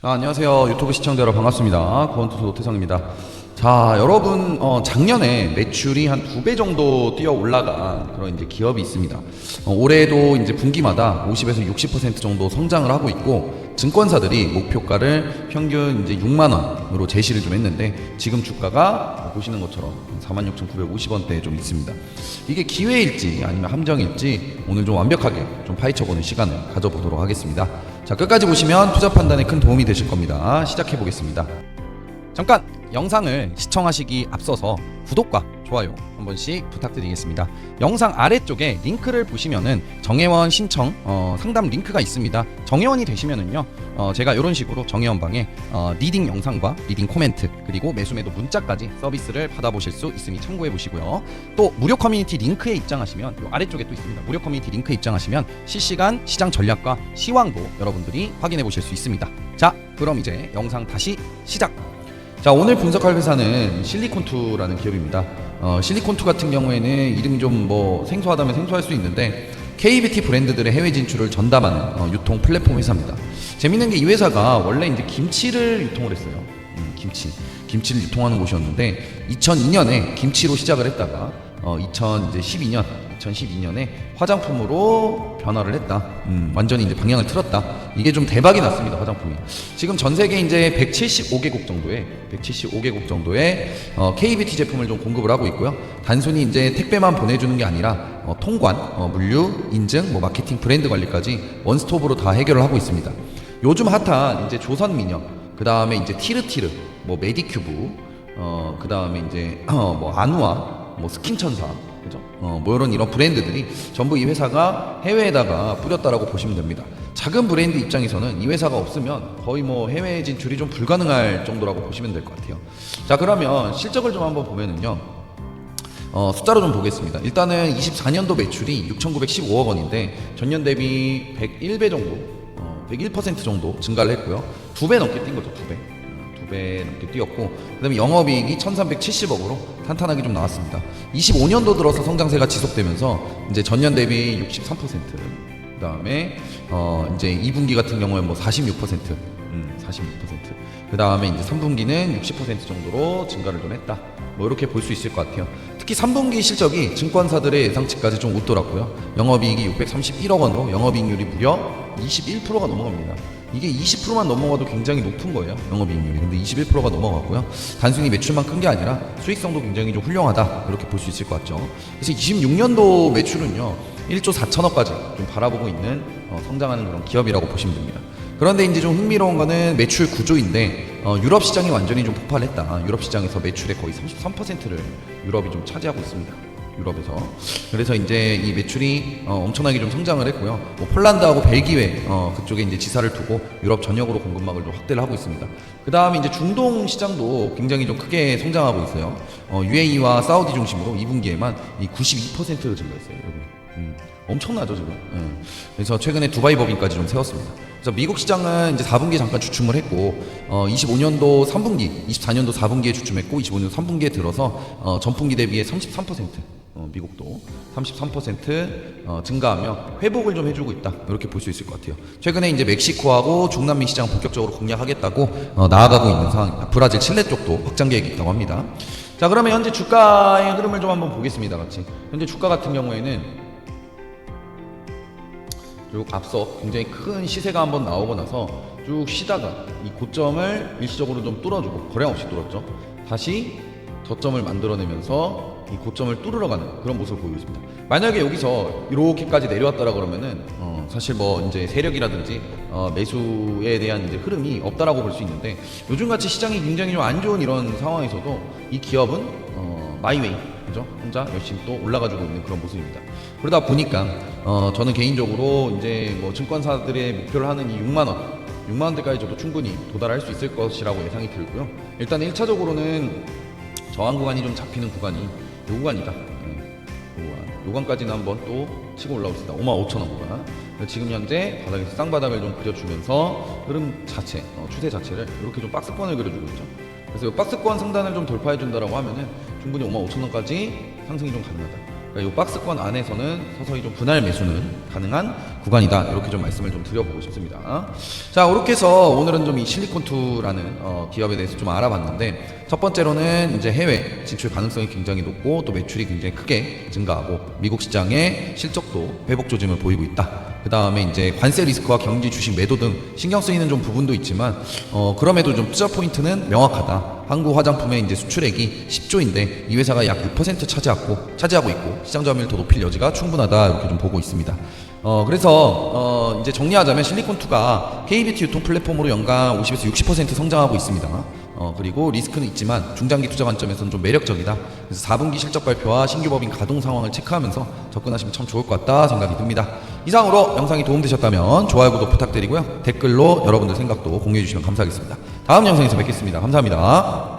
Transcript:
자, 안녕하세요. 유튜브 시청자 여러분 반갑습니다. 권투수 노태성입니다. 자, 여러분, 어, 작년에 매출이 한 두 배 정도 뛰어 올라간 그런 이제 기업이 있습니다. 어, 올해도 이제 분기마다 50에서 60% 정도 성장을 하고 있고, 증권사들이 목표가를 평균 이제 6만 원으로 제시를 좀 했는데, 지금 주가가 보시는 것처럼 46,950원대에 좀 있습니다. 이게 기회일지 아니면 함정일지 오늘 좀 완벽하게 좀 파헤쳐보는 시간을 가져보도록 하겠습니다. 자, 끝까지 보시면 투자 판단에 큰 도움이 되실 겁니다. 시작해 보겠습니다. 잠깐 영상을 시청하시기 앞서서 구독과 좋아요 한 번씩 부탁드리겠습니다. 영상 아래쪽에 링크를 보시면은 정혜원 신청 어, 상담 링크가 있습니다. 정혜원이 되시면은요, 어, 제가 이런 식으로 정혜원 방에 어, 리딩 영상과 리딩 코멘트 그리고 매수매도 문자까지 서비스를 받아보실 수 있으니 참고해 보시고요. 또 무료 커뮤니티 링크에 입장하시면 요 아래쪽에 또 있습니다. 무료 커뮤니티 링크에 입장하시면 실시간 시장 전략과 시황도 여러분들이 확인해 보실 수 있습니다. 자, 그럼 이제 영상 다시 시작. 자 오늘 분석할 회사는 실리콘투라는 기업입니다. 어, 실리콘투 같은 경우에는 이름이 좀 뭐 생소하다면 생소할 수 있는데 KBT 브랜드들의 해외 진출을 전담하는 어, 유통 플랫폼 회사입니다. 재밌는 게 이 회사가 원래 이제 김치를 유통을 했어요. 음, 김치, 김치를 유통하는 곳이었는데 2002년에 김치로 시작을 했다가 어, 2012년 2012년에 화장품으로 변화를 했다. 음, 완전히 이제 방향을 틀었다. 이게 좀 대박이 났습니다. 화장품이. 지금 전 세계 이제 175개국 정도의 175개국 정도의 어, KBT 제품을 좀 공급을 하고 있고요. 단순히 이제 택배만 보내주는 게 아니라 어, 통관, 어, 물류, 인증, 뭐 마케팅, 브랜드 관리까지 원스톱으로 다 해결을 하고 있습니다. 요즘 핫한 이제 조선 미녀, 그 다음에 이제 티르티르, 뭐 메디큐브, 어, 그 다음에 이제 어, 뭐 아누아, 뭐 스킨천사, 그죠? 어, 뭐 이런 이런 브랜드들이 전부 이 회사가 해외에다가 뿌렸다라고 보시면 됩니다. 작은 브랜드 입장에서는 이 회사가 없으면 거의 뭐 해외 진출이 좀 불가능할 정도라고 보시면 될 것 같아요. 자 그러면 실적을 좀 한번 보면은요. 어, 숫자로 좀 보겠습니다. 일단은 24년도 매출이 6,915억 원인데 전년 대비 101배 정도, 어, 101% 정도 증가를 했고요. 두 배 넘게 뛴 거죠, 두 배. 두배 넘게 뛰었고 그다음에 영업이익이 1,370억으로 탄탄하게 좀 나왔습니다. 25년도 들어서 성장세가 지속되면서 이제 전년 대비 63%, 그다음에 어 이제 2분기 같은 경우에 뭐 46%, 음, 46%. 그다음에 이제 3분기는 60% 정도로 증가를 좀 했다. 뭐 이렇게 볼 수 있을 것 같아요. 특히 3분기 실적이 증권사들의 예상치까지 좀 웃더라고요. 영업이익이 631억 원으로 영업이익률이 무려 21%가 넘어갑니다. 이게 20%만 넘어가도 굉장히 높은 거예요. 영업이익률이. 근데 21%가 넘어갔고요. 단순히 매출만 큰 게 아니라 수익성도 굉장히 좀 훌륭하다. 이렇게 볼 수 있을 것 같죠. 그래서 26년도 매출은요. 1조 4천억까지 좀 바라보고 있는 어, 성장하는 그런 기업이라고 보시면 됩니다. 그런데 이제 좀 흥미로운 거는 매출 구조인데 어, 유럽 시장이 완전히 좀 폭발했다. 유럽 시장에서 매출의 거의 33%를 유럽이 좀 차지하고 있습니다. 유럽에서 그래서 이제 이 매출이 어, 엄청나게 좀 성장을 했고요. 뭐 폴란드하고 벨기에 어, 그쪽에 이제 지사를 두고 유럽 전역으로 공급망을 좀 확대를 하고 있습니다. 그 다음에 이제 중동 시장도 굉장히 좀 크게 성장하고 있어요. 어, UAE와 사우디 중심으로 2분기에만 이 92%를 증가했어요. 여러분. 음, 엄청나죠 지금. 예. 그래서 최근에 두바이 법인까지 좀 세웠습니다. 그래서 미국 시장은 이제 4분기에 잠깐 주춤을 했고, 어, 25년도 3분기, 24년도 4분기에 주춤했고, 25년도 3분기에 들어서 어, 전분기 대비해 33%. 어, 미국도 33% 어, 증가하며 회복을 좀 해주고 있다 이렇게 볼 수 있을 것 같아요. 최근에 이제 멕시코하고 중남미 시장 본격적으로 공략하겠다고 어, 나아가고 있는 상황입니다. 브라질, 칠레 쪽도 확장 계획이 있다고 합니다. 자 그러면 현재 주가의 흐름을 좀 한번 보겠습니다, 같이. 현재 주가 같은 경우에는 쭉 앞서 굉장히 큰 시세가 한번 나오고 나서 쭉 쉬다가 이 고점을 일시적으로 좀 뚫어주고 거래량 없이 뚫었죠. 다시 저점을 만들어내면서 이 고점을 뚫으러 가는 그런 모습을 보이고 있습니다. 만약에 여기서 이렇게까지 내려왔다라 그러면은 어, 사실 뭐 이제 세력이라든지 어, 매수에 대한 이제 흐름이 없다라고 볼 수 있는데 요즘 같이 시장이 굉장히 좀 안 좋은 이런 상황에서도 이 기업은 어, 마이웨이 그죠? 혼자 열심히 또 올라가지고 있는 그런 모습입니다. 그러다 보니까 어, 저는 개인적으로 이제 뭐 증권사들의 목표를 하는 이 6만 원, 6만 원대까지 저도 충분히 도달할 수 있을 것이라고 예상이 들고요. 일단 1차적으로는 저항 구간이 좀 잡히는 구간이 요 구간이다. 네, 요 구간. 요 구간까지는 한번 또 치고 올라오겠습니다. 5만 5천 원 구간. 지금 현재 바닥에서 쌍바닥을 좀 그려주면서 흐름 자체, 어, 추세 자체를 이렇게 좀 박스권을 그려주고 있죠. 그래서 이 박스권 상단을 좀 돌파해 준다라고 하면은 충분히 5만 5천 원까지 상승이 좀 가능하다. 그러니까 이 박스권 안에서는 서서히 좀 분할 매수는 가능한 구간이다. 이렇게 좀 말씀을 좀 드려보고 싶습니다. 자, 그렇게 해서 오늘은 좀 이 실리콘2라는 어, 기업에 대해서 좀 알아봤는데 첫 번째로는 이제 해외 진출 가능성이 굉장히 높고 또 매출이 굉장히 크게 증가하고 미국 시장의 실적도 회복 조짐을 보이고 있다. 그 다음에 이제 관세 리스크와 경기 주식 매도 등 신경 쓰이는 좀 부분도 있지만 어, 그럼에도 좀 투자 포인트는 명확하다. 한국 화장품의 이제 수출액이 10조인데 이 회사가 약 6% 차지하고 차지하고 있고 시장 점유율 더 높일 여지가 충분하다 이렇게 좀 보고 있습니다. 어 그래서 어 이제 정리하자면 실리콘2가 KBT 유통 플랫폼으로 연간 50에서 60% 성장하고 있습니다. 어 그리고 리스크는 있지만 중장기 투자 관점에서는 좀 매력적이다. 그래서 4분기 실적 발표와 신규 법인 가동 상황을 체크하면서 접근하시면 참 좋을 것 같다 생각이 듭니다. 이상으로 영상이 도움되셨다면 좋아요 구독 부탁드리고요. 댓글로 여러분들 생각도 공유해 주시면 감사하겠습니다. 다음 영상에서 뵙겠습니다. 감사합니다.